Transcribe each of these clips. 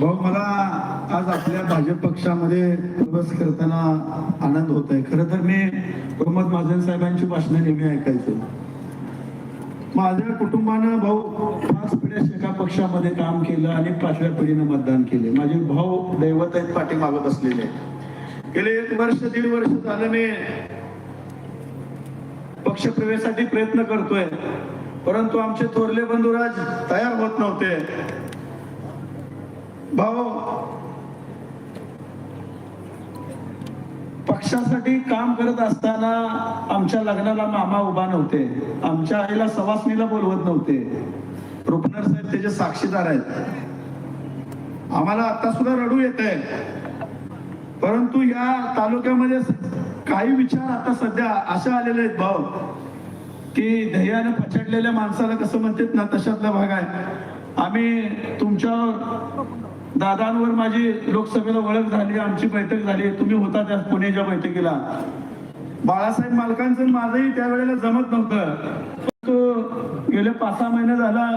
भाऊ मला आज आपल्या भाजप पक्षामध्ये प्रवास करताना आनंद होत आहे. खरं तर मी गोमत महाजन साहेबांची भाषणं नेहमी ऐकायचो. माझ्या कुटुंबानं भाऊ पाच पिढ्या एका पक्षामध्ये काम केलं आणि पाचव्या पिढीनं मतदान केले. माझे भाऊ दैवत आहेत पाठीमागं बसलेले गेले एक वर्ष दीड वर्ष झालं मी पक्षप्रवेशासाठी प्रयत्न करतोय. परंतु आमचे थोरले बंधुराज तयार होत नव्हते. भाऊ पक्षासाठी काम करत असताना आमच्या लग्नाला मामा उभा नव्हते. आमच्या आईला सवासणीला बोलवत नव्हते. रुपनर साहेब त्याचे साक्षीदार आहेत. आम्हाला आता सुद्धा रडू येत आहे. परंतु या तालुक्यामध्ये काही विचार आता सध्या असे आलेले आहेत भाऊ की दह्याने पछडलेल्या माणसाला कसं म्हणतात ना तशातला भाग आहे. आम्ही तुमच्या दादांवर माझी लोकसभेला ओळख झाली आमची बैठक झाली तुम्ही होता त्या पुण्याच्या बैठकीला. बाळासाहेब मालकांचं माझंही त्यावेळेला जमत नव्हतं. तो गेले पाच सहा महिने झाला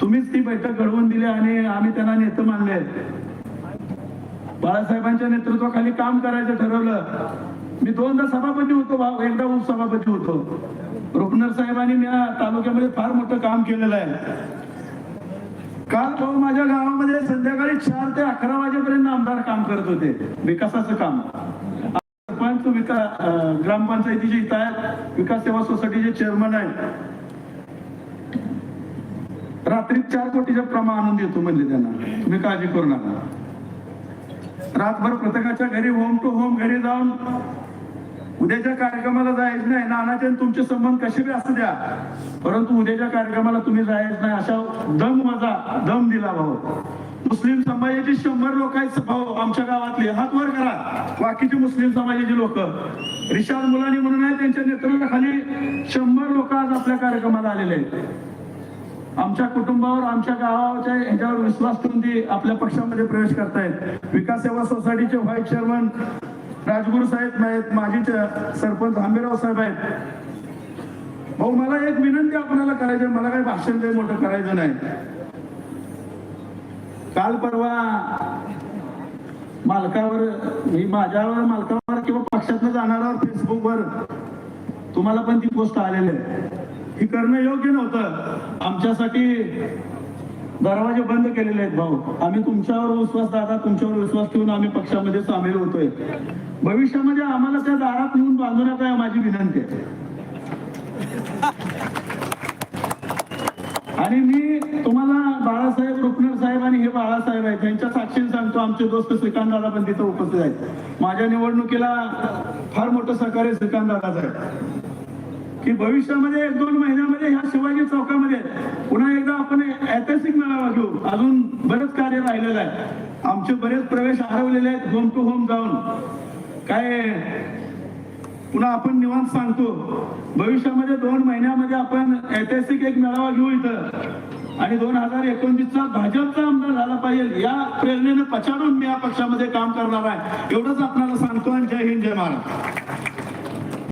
तुम्हीच ती बैठक घडवून दिली आणि आम्ही त्यांना नेते मानले. बाळासाहेबांच्या नेतृत्वाखाली काम करायचं ठरवलं. मी दोनदा सभापती होतो भाऊ एकदा उपसभापती होतो. रुपनर साहेबांनी मी या तालुक्यामध्ये फार मोठं काम केलेलं आहे. काल भाऊ माझ्या गावामध्ये संध्याकाळी चार ते अकरा वाजेपर्यंत आमदार काम करत होते. विकासाचं काम. सरपंच विकास ग्रामपंचायतीचे इथं आहेत. विकास सेवा सोसायटीचे चेअरमन आहेत. रात्री चार कोटीच्या प्रमाण आणून देतो म्हणले त्यांना. तुम्ही काळजी करू नका. रातभर प्रत्येकाच्या घरी होम टू होम घरी जाऊन उद्याच्या कार्यक्रमाला जायचं नाही. नानाचे तुमचे संबंध कसे बी असू द्या. परंतु उद्याच्या कार्यक्रमाला तुम्ही जायच नाही. अशा दम माझा दम दिला भाऊ. मुस्लिम समाजाची शंभर लोक आहेत. भाऊ आमच्या गावातली. हात वर करा. बाकीचे मुस्लिम समाजाची लोक. रिशाद मुलानी म्हणून आहे. त्यांच्या नेतृत्वाखाली शंभर लोक आज आपल्या कार्यक्रमाला आलेले आहेत. आमच्या कुटुंबावर आमच्या गावाच्या ह्याच्यावर विश्वास ठेवून ती आपल्या पक्षामध्ये प्रवेश करतायत. विकास सेवा सोसायटीचे व्हाईस चेअरमन राजगुरू साहेब आहेत माजी सरपंच आंबेराव साहेब आहेत. भाऊ मला एक विनंती आपल्याला करायची मला काही भाषण काही मोठं करायचं नाही. काल परवा मालकावर मी माझ्यावर मालकावर किंवा पक्षातनं जाणाऱ्यावर फेसबुकवर तुम्हाला पण ती पोस्ट आलेली आहे. ही करणं योग्य नव्हतं. आमच्यासाठी दरवाजे बंद केलेले आहेत भाऊ. आम्ही तुमच्यावर विश्वास दादा तुमच्यावर विश्वास ठेवून आम्ही पक्षामध्ये सामील होतोय. भविष्यामध्ये आम्हाला त्या दारात नेऊन बांधू नका माझी विनंती आहे. आणि मी तुम्हाला बाळासाहेब रुपनर साहेब आणि हे बाळासाहेब आहेत त्यांच्या साक्षीने सांगतो आमचे दोस्त श्रीकांत दादा पण तिथं उपस्थित आहेत. माझ्या निवडणुकीला फार मोठं सहकार्य श्रीकांत दादाच आहे. की भविष्यामध्ये एक दोन महिन्यामध्ये ह्या शिवाजी चौकामध्ये पुन्हा ऐतिहासिक मेळावा घेऊ. अजून बरेच कार्य राहिलेलं आहे. आमचे बरेच प्रवेश हरवलेले आहेत होम टू होम जाऊन. काय पुन्हा आपण निवांत सांगतो. भविष्यामध्ये दोन महिन्यामध्ये आपण ऐतिहासिक एक मेळावा घेऊ इथं. आणि दोन हजार एकोणतीसचा भाजपचा आमदार झाला पाहिजे. या प्रेरणेनं पछाडून मी या पक्षामध्ये काम करणार आहे. एवढंच आपल्याला सांगतो आणि जय हिंद जय महाराज